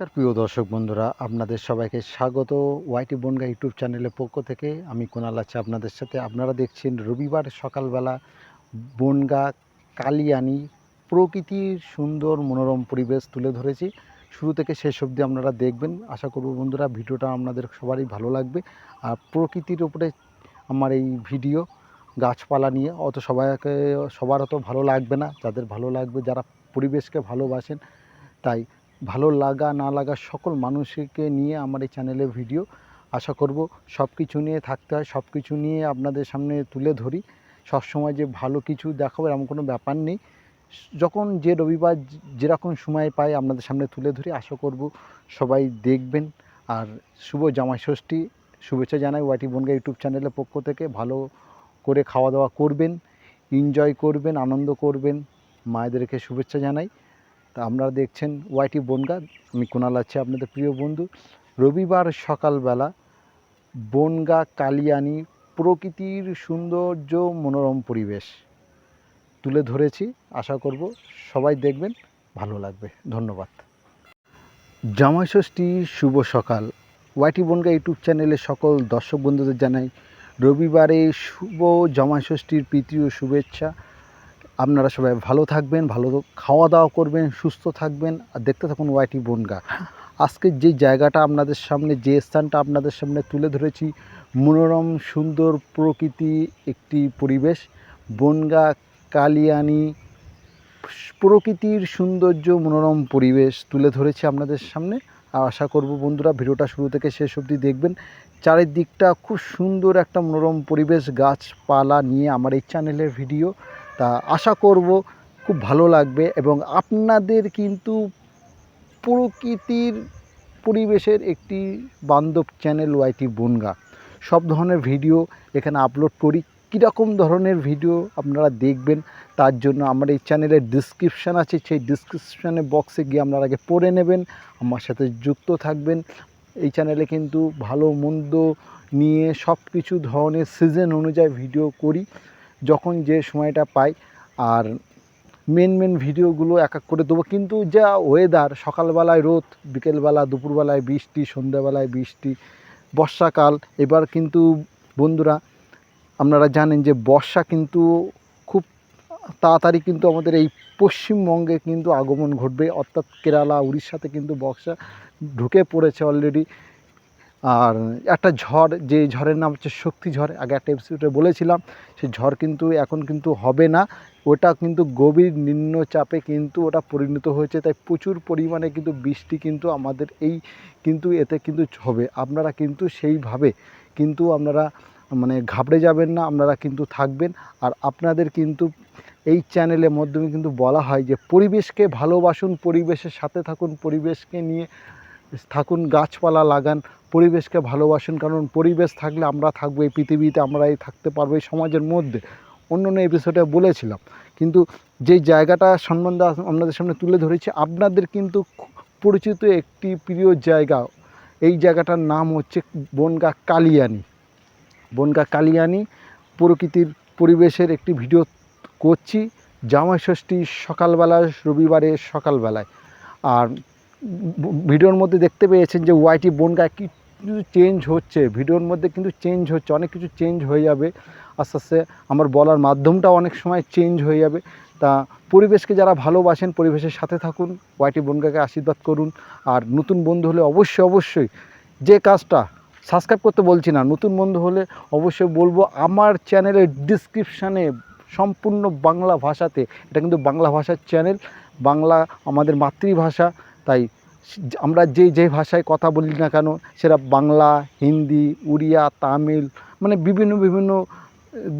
নমস্কার, প্রিয় দর্শক বন্ধুরা, আপনাদের সবাইকে স্বাগত ওয়াইটি বনগা ইউটিউব চ্যানেলের পক্ষ থেকে। আমি কোনাল আছি আপনাদের সাথে। আপনারা দেখছেন রবিবার সকালবেলা বনগা কালিয়ানি প্রকৃতির সুন্দর মনোরম পরিবেশ তুলে ধরেছি। শুরু থেকে শেষ অবধি আপনারা দেখবেন। আশা করব বন্ধুরা, ভিডিওটা আপনাদের সবারই ভালো লাগবে। আর প্রকৃতির উপরে আমার এই ভিডিও, গাছপালা নিয়ে অত সবাইকে, সবার অত ভালো লাগবে না। যাদের ভালো লাগবে, যারা পরিবেশকে ভালোবাসেন, তাই ভালো লাগা, না লাগা সকল মানুষকে নিয়ে আমার এই চ্যানেলে ভিডিও আশা করব সব কিছু নিয়ে থাকতে হয় সব কিছু নিয়ে আপনাদের সামনে তুলে ধরি। সবসময় যে ভালো কিছু দেখাবো এমন কোনো ব্যাপার নেই। যখন যে রবিবার যেরকম সময় পাই আপনাদের সামনে তুলে ধরি, আশা করব সবাই দেখবেন। আর শুভ জামাই ষষ্ঠী শুভেচ্ছা জানাই ওয়াটি বনগা ইউটিউব চ্যানেলের পক্ষ থেকে। ভালো করে খাওয়া দাওয়া করবেন এনজয় করবেন, আনন্দ করবেন। মায়েদেরকে শুভেচ্ছা জানাই। তা আপনারা দেখছেন ওয়াইটি বনগা। আমি কোনাল আছি আপনাদের প্রিয় বন্ধু। রবিবার সকালবেলা বনগা, কালিয়ানি প্রকৃতির সৌন্দর্য, মনোরম পরিবেশ তুলে ধরেছি। আশা করব সবাই দেখবেন, ভালো লাগবে। ধন্যবাদ। জামাই ষষ্ঠী, শুভ সকাল। ওয়াইটি বনগা ইউটিউব চ্যানেলে সকল দর্শক বন্ধুদের জানাই, রবিবারে শুভ জামাই ষষ্ঠীর প্রীতি ও শুভেচ্ছা। আপনারা সবাই ভালো থাকবেন, ভালো খাওয়া দাওয়া করবেন, সুস্থ থাকবেন, আর দেখতে থাকুন ওয়াইটি বনগা। আজকে যে জায়গাটা আপনাদের সামনে, যে স্থানটা আপনাদের সামনে তুলে ধরেছি, মনোরম, সুন্দর প্রকৃতি একটি পরিবেশ, বনগা, কালিয়ানি, প্রকৃতির সৌন্দর্য, মনোরম পরিবেশ তুলে ধরেছি আপনাদের সামনে। আর আশা করব বন্ধুরা, ভিডিওটা শুরু থেকে শেষ অবধি দেখবেন। চারিদিকটা খুব সুন্দর একটা মনোরম পরিবেশ, গাছপালা নিয়ে আমার এই চ্যানেলের ভিডিও তা আশা করব খুব ভালো লাগবে এবং আপনাদের কিন্তু প্রকৃতির পরিবেশের একটি বান্ধব চ্যানেল ওয়াইটি বনগা। সব ধরনের ভিডিও এখানে আপলোড করি। কীরকম ধরনের ভিডিও আপনারা দেখবেন তার জন্য আমার এই চ্যানেলের ডিসক্রিপশান আছে। সেই ডিসক্রিপশানে বক্সে গিয়ে আপনারা আগে পড়ে নেবেন। আমার সাথে যুক্ত থাকবেন। এই চ্যানেলে কিন্তু ভালো মন্দ নিয়ে সব কিছু ধরনের সিজন অনুযায়ী ভিডিও করি। যখন যে সময়টা পাই, আর মেন মেন ভিডিওগুলো এক এক করে দেবো। কিন্তু যা ওয়েদার সকালবেলায় রোদ, বিকেলবেলা, দুপুরবেলায় বৃষ্টি, সন্ধ্যাবেলায় বৃষ্টি, বর্ষাকাল, এবার কিন্তু বন্ধুরা, আপনারা জানেন যে বর্ষা কিন্তু খুব তাড়াতাড়ি কিন্তু আমাদের এই পশ্চিমবঙ্গে কিন্তু আগমন ঘটবে। অর্থাৎ কেরালা, উড়িষ্যাতে কিন্তু বর্ষা ঢুকে পড়েছে অলরেডি আর একটা ঝড়, যে ঝড়ের নাম হচ্ছে শক্তি ঝড়, আগে একটা এপিসোডে বলেছিলাম সেই ঝড় কিন্তু এখন কিন্তু হবে না। ওটা কিন্তু গভীর নিম্নচাপে কিন্তু ওটা পরিণত হয়েছে, তাই প্রচুর পরিমাণে কিন্তু বৃষ্টি কিন্তু আমাদের এই কিন্তু এতে কিন্তু হবে। আপনারা কিন্তু সেইভাবে কিন্তু আপনারা মানে ঘাবড়ে যাবেন না, আপনারা কিন্তু থাকবেন। আর আপনাদের কিন্তু এই চ্যানেলের মাধ্যমে কিন্তু বলা হয় যে, পরিবেশকে ভালোবাসুন, পরিবেশের সাথে থাকুন, পরিবেশকে নিয়ে থাকুন, গাছপালা লাগান, পরিবেশকে ভালোবাসুন, কারণ পরিবেশ থাকলে আমরা থাকব, এই পৃথিবীতে আমরা এই থাকতে পারব, এই সমাজের মধ্যে। অন্য অন্য এপিসোডে বলেছিলাম। কিন্তু যেই জায়গাটা সম্বন্ধে আপনাদের সামনে তুলে ধরেছি, আপনাদের কিন্তু পরিচিত একটি প্রিয় জায়গা। এই জায়গাটার নাম হচ্ছে বনগা কালিয়ানি। বনগা কালিয়ানি প্রকৃতির পরিবেশের একটি ভিডিও করছি। জামাই ষষ্ঠী সকালবেলা রবিবারে সকালবেলায়। আর ভিডিওর মধ্যে দেখতে পেয়েছেন যে ওয়াইটি বনগা কিছু চেঞ্জ হচ্ছে। ভিডিওর মধ্যে কিন্তু চেঞ্জ হচ্ছে, অনেক কিছু চেঞ্জ হয়ে যাবে। আস্তে আস্তে আমার বলার মাধ্যমটা অনেক সময় চেঞ্জ হয়ে যাবে। তা পরিবেশকে যারা ভালোবাসেন, পরিবেশের সাথে থাকুন ওয়াইটি বনগাকে আশীর্বাদ করুন। আর নতুন বন্ধু হলে অবশ্যই অবশ্যই যে কাজটা সাবস্ক্রাইব করতে বলছি না, নতুন বন্ধু হলে অবশ্যই বলব, আমার চ্যানেলের ডিসক্রিপশানে সম্পূর্ণ বাংলা ভাষাতে, এটা কিন্তু বাংলা ভাষার চ্যানেল বাংলা আমাদের মাতৃভাষা তাই আমরা যে যে ভাষায় কথা বলি না কেন, সেটা বাংলা, হিন্দি, উড়িয়া, তামিল মানে বিভিন্ন বিভিন্ন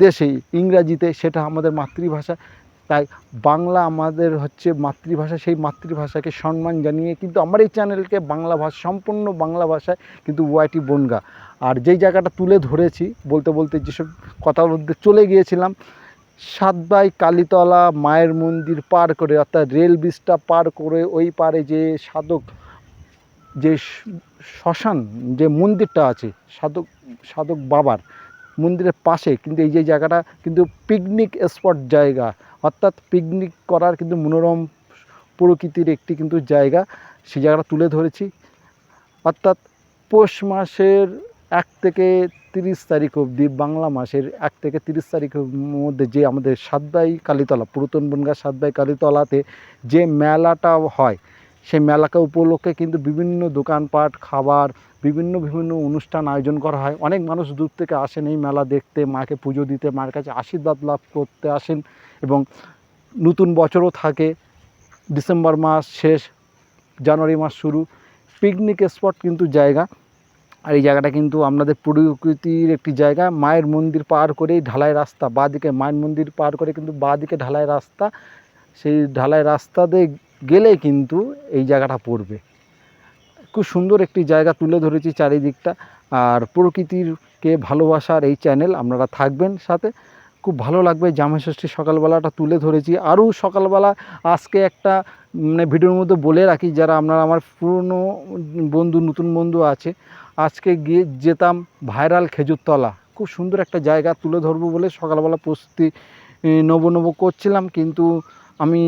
দেশে ইংরাজিতে সেটা আমাদের মাতৃভাষা। তাই বাংলা আমাদের হচ্ছে মাতৃভাষা, সেই মাতৃভাষাকে সম্মান জানিয়ে কিন্তু আমার এই চ্যানেলকে বাংলা ভাষা, সম্পূর্ণ বাংলা ভাষায় কিন্তু ওয়াইটি বনগা। আর যেই জায়গাটা তুলে ধরেছি, বলতে বলতে যেসব কথার মধ্যে চলে গিয়েছিলাম সাতবাই কালীতলা মায়ের মন্দির পার করে, অর্থাৎ রেল ব্রিজটা পার করে ওই পারে যে সাধক, যে শ্মশান, যে মন্দিরটা আছে, সাধক সাধক বাবার মন্দিরের পাশে, কিন্তু এই যে জায়গাটা কিন্তু পিকনিক স্পট জায়গা, অর্থাৎ পিকনিক করার কিন্তু মনোরম প্রকৃতির একটি কিন্তু জায়গা সেই জায়গাটা তুলে ধরেছি। অর্থাৎ পৌষ মাসের এক থেকে তিরিশ তারিখ অবধি বাংলা মাসের এক থেকে তিরিশ তারিখের মধ্যে যে আমাদের সাতবাই কালীতলা, পুরাতন বনগা সাতবাই কালীতলাতে যে মেলাটা হয়, সেই মেলাকে উপলক্ষে কিন্তু বিভিন্ন দোকানপাট, খাবার, বিভিন্ন বিভিন্ন অনুষ্ঠান আয়োজন করা হয়। অনেক মানুষ দূর থেকে আসেন এই মেলা দেখতে, মাকে পুজো দিতে মায়ের কাছে আশীর্বাদ লাভ করতে আসেন এবং নতুন বছরও থাকে। ডিসেম্বর মাস শেষ, জানুয়ারি মাস শুরু। পিকনিক স্পট কিন্তু জায়গা। আর এই জায়গাটা কিন্তু আপনাদের প্রকৃতির একটি জায়গা। মায়ের মন্দির পার করেই ঢালাই রাস্তা। বাঁদিকে মায়ের মন্দির পার করে কিন্তু বাঁদিকে ঢালাই রাস্তা। সেই ঢালাই রাস্তাতে গেলে কিন্তু এই জায়গাটা পড়বে। খুব সুন্দর একটি জায়গা তুলে ধরেছি চারিদিকটা। আর প্রকৃতিরকে ভালোবাসার এই চ্যানেল আপনারা থাকবেন সাথে। খুব ভালো লাগবে জামাই ষষ্ঠী সকালবেলাটা তুলে ধরেছি। আরও সকালবেলা আজকে একটা মানে ভিডিওর মধ্যে বলে রাখি, যারা আপনারা আমার পুরনো বন্ধু, নতুন বন্ধু আছে আজকে গিয়ে যেতাম ভাইরাল খেজুরতলা খুব সুন্দর একটা জায়গা তুলে ধরবো বলে সকালবেলা প্রস্তুতি নব নবো করছিলাম। কিন্তু আমি,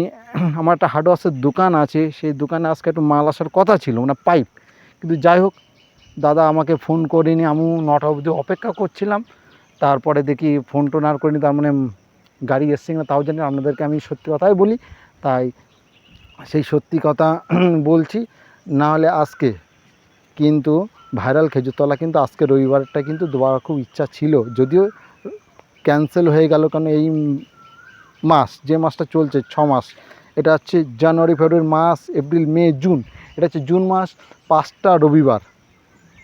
আমার একটা হার্ডওয়ার্সের দোকান আছে, সেই দোকানে আজকে একটু মাল আসার কথা ছিল মানে পাইপ। কিন্তু যাই হোক, দাদা আমাকে ফোন করেনি, আমি নটা অবধি অপেক্ষা করছিলাম। তারপরে দেখি ফোন টোন আর করিনি, তার মানে গাড়ি এসছে না তাও জানি আপনাদেরকে আমি সত্যি কথাই বলি। তাই সেই সত্যি কথা বলছি, না হলে আজকে। কিন্তু ভাইরাল খেজুরতলা কিন্তু আজকে রবিবারটা কিন্তু দেওয়ার খুব ইচ্ছা ছিল। যদিও ক্যান্সেল হয়ে গেল কারণ এই মাস, যে মাসটা চলছে, ছ মাস, এটা হচ্ছে জানুয়ারি, ফেব্রুয়ারি মাস এপ্রিল, মে, জুন, এটা হচ্ছে জুন মাস, পাঁচটা রবিবার।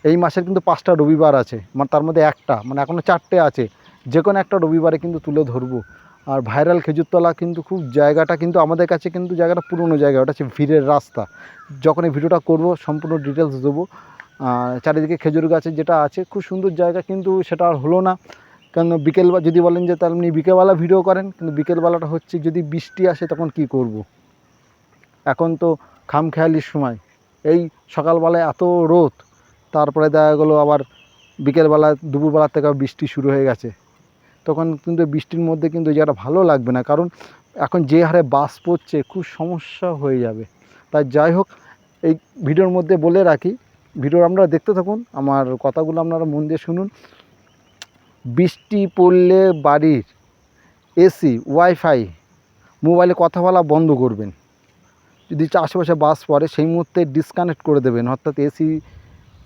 এই মাসের কিন্তু পাঁচটা রবিবার আছে মানে তার মধ্যে একটা মানে এখনও চারটে আছে। যে কোনো একটা রবিবারে কিন্তু তুলে ধরবো। আর ভাইরাল খেজুরতলা কিন্তু খুব জায়গাটা কিন্তু আমাদের কাছে কিন্তু জায়গাটা পুরনো জায়গা, ওটা হচ্ছে ভিড়ের রাস্তা। যখন এই ভিডিওটা করব, সম্পূর্ণ ডিটেলস দেবো। চারিদিকে খেজুর গাছের যেটা আছে, খুব সুন্দর জায়গা কিন্তু সেটা আর হলো না। কারণ বিকেল যদি বলেন যে তাহলে আপনি বিকেলবেলা ভিডিও করেন, কিন্তু বিকেলবেলাটা হচ্ছে যদি বৃষ্টি আসে তখন কি করব। এখন তো খামখেয়ালির সময়। এই সকালবেলায় এত রোদ, তারপরে দেখা গেলো আবার বিকেলবেলা দুপুরবেলা থেকে বৃষ্টি শুরু হয়ে গেছে। তখন কিন্তু বৃষ্টির মধ্যে কিন্তু জায়গাটা ভালো লাগবে না, কারণ এখন যে হারে বাস পড়ছে, খুব সমস্যা হয়ে যাবে। তাই যাই হোক, এই ভিডিওর মধ্যে বলে রাখি ভিডিও আপনারা দেখতে থাকুন, আমার কথাগুলো আপনারা মন দিয়ে শুনুন। বৃষ্টি পড়লে বাড়ির এসি, ওয়াইফাই, মোবাইলে কথা বলা বন্ধ করবেন। যদি আশেপাশে বাস পড়ে, সেই মুহূর্তে ডিসকানেক্ট করে দেবেন। অর্থাৎ এসি,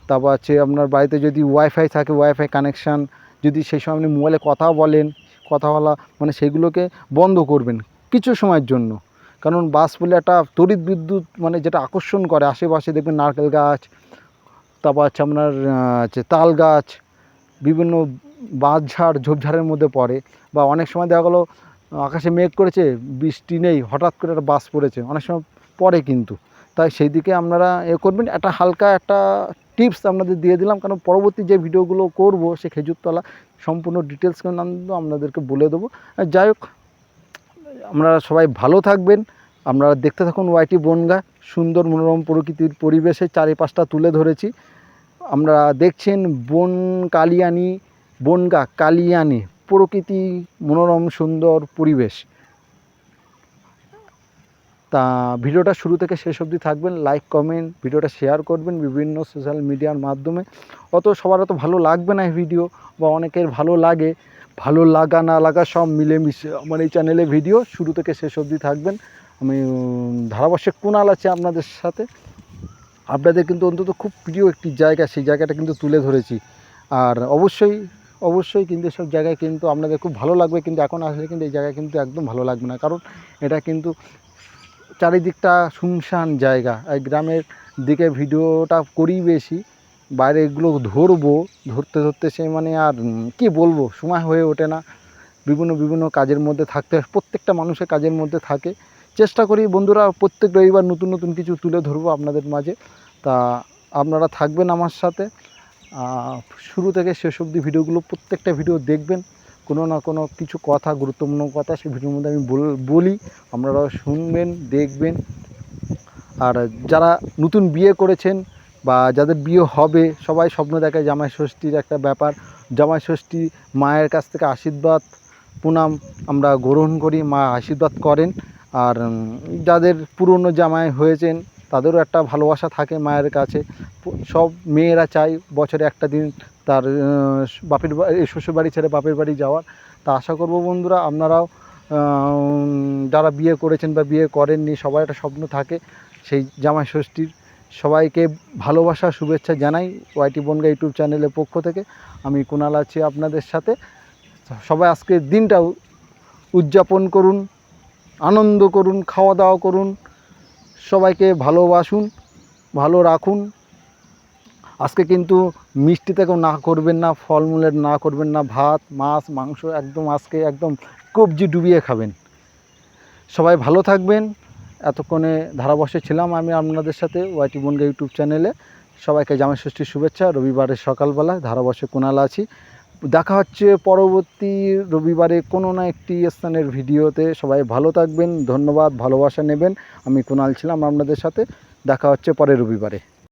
তারপর হচ্ছে আপনার বাড়িতে যদি ওয়াইফাই থাকে, ওয়াইফাই কানেকশান যদি সেই সময় আপনি মোবাইলে কথা বলেন, কথা বলা মানে সেগুলোকে বন্ধ করবেন কিছু সময়ের জন্য। কারণ বাস বলে একটা তড়িৎ বিদ্যুৎ মানে যেটা আকর্ষণ করে আশেপাশে, দেখবেন নারকেল গাছ তারপর হচ্ছে আপনার হচ্ছে তাল গাছ, বিভিন্ন বাঁশঝাড় ঝোপঝাড়ের মধ্যে পড়ে বা অনেক সময় দেখা গেলো আকাশে মেঘ করেছে, বৃষ্টি নেই, হঠাৎ করে একটা বাস পড়েছে, অনেক সময় পড়ে কিন্তু। তাই সেই দিকে আপনারা এ করবেন, একটা হালকা একটা টিপস আপনাদের দিয়ে দিলাম, কারণ পরবর্তী যে ভিডিওগুলো করব, সে খেজুরতলা সম্পূর্ণ ডিটেলস কিন্তু আপনাদেরকে বলে দেবো। যাই হোক, আপনারা সবাই ভালো থাকবেন। আপনারা দেখতে থাকুন ওয়াইটি বনগা, সুন্দর মনোরম প্রকৃতির পরিবেশে চারিপাশটা তুলে ধরেছি। আমরা দেখছেন বন কালিয়ানি, বনগা কালিয়ানি, প্রকৃতি মনোরম, সুন্দর পরিবেশ। তা ভিডিওটা শুরু থেকে শেষ অবধি থাকবেন লাইক কমেন্ট ভিডিওটা শেয়ার করবেন বিভিন্ন সোশ্যাল মিডিয়ার মাধ্যমে। অত সবার অত ভালো লাগবে না এই ভিডিও বা অনেকের ভালো লাগে। ভালো লাগা না লাগা সব মিলেমিশে আমার এই চ্যানেলে ভিডিও শুরু থেকে শেষ অবধি থাকবেন। আমি ধারাভাষ্যে কোনাল আছে আপনাদের সাথে। আপনাদের কিন্তু অন্তত খুব প্রিয় একটি জায়গা, সেই জায়গাটা কিন্তু তুলে ধরেছি। আর অবশ্যই অবশ্যই কিন্তু এসব জায়গায় কিন্তু আপনাদের খুব ভালো লাগবে, কিন্তু এখন আসলে কিন্তু এই জায়গায় কিন্তু একদম ভালো লাগবে না। কারণ এটা কিন্তু চারিদিকটা শুনশান জায়গা। এই গ্রামের দিকে ভিডিওটা করি বেশি, বাইরে এগুলো ধরবো, ধরতে ধরতে সে মানে আর কি বলব, সময় হয়ে ওঠে না। বিভিন্ন বিভিন্ন কাজের মধ্যে থাকতে। প্রত্যেকটা মানুষের কাজের মধ্যে থাকে। চেষ্টা করি বন্ধুরা, প্রত্যেক রবিবার নতুন নতুন কিছু তুলে ধরবো আপনাদের মাঝে। তা আপনারা থাকবেন আমার সাথে। শুরু থেকে শেষ অবধি ভিডিওগুলো, প্রত্যেকটা ভিডিও দেখবেন। কোনো না কোনো কিছু কথা, গুরুত্বপূর্ণ কথা, সেই ভিডিওর মধ্যে আমি বল- আপনারাও শুনবেন, দেখবেন। আর যারা নতুন বিয়ে করেছেন বা যাদের বিয়ে হবে, সবাই স্বপ্ন দেখে জামাই ষষ্ঠীর একটা ব্যাপার। জামাই ষষ্ঠী মায়ের কাছ থেকে আশীর্বাদ, প্রণাম আমরা গ্রহণ করি, মা আশীর্বাদ করেন। আর যাদের পুরনো জামাই হয়েছেন, তাদেরও একটা ভালোবাসা থাকে মায়ের কাছে। সব মেয়েরা চায় বছরে একটা দিন তার বাপের বাড়ি শ্বশুর বাড়ি ছেড়ে বাপের বাড়ি যাওয়ার। তা আশা করব বন্ধুরা, আপনারাও যারা বিয়ে করেছেন বা বিয়ে করেননি সবার একটা স্বপ্ন থাকে সেই জামাই ষষ্ঠীর। সবাইকে ভালোবাসা, শুভেচ্ছা জানাই ওয়াইটি বনগা ইউটিউব চ্যানেলের পক্ষ থেকে। আমি কুণাল আছি আপনাদের সাথে। সবাই আজকের দিনটাও উদযাপন করুন। আনন্দ করুন খাওয়া দাওয়া করুন, সবাইকে ভালোবাসুন, ভালো রাখুন। আজকে কিন্তু মিষ্টি থেকেও না করবেন না, ফলমূলের না করবেন না, ভাত, মাছ, মাংস, একদম আজকে একদম কবজি ডুবিয়ে খাবেন। সবাই ভালো থাকবেন। এতক্ষণে ধারাবর্ষে ছিলাম আমি আপনাদের সাথে ওয়াইটি বনগা ইউটিউব চ্যানেলে। সবাইকে জামাই ষষ্ঠীর শুভেচ্ছা। রবিবারের সকালবেলা ধারাবর্ষে কোনাল আছি। দেখা হচ্ছে পরবর্তী রবিবারে কোনো না একটি স্থানের ভিডিওতে। সবাই ভালো থাকবেন, ধন্যবাদ, ভালোবাসা নেবেন। আমি কুণাল ছিলাম আপনাদের সাথে। দেখা হচ্ছে পরে রবিবারে।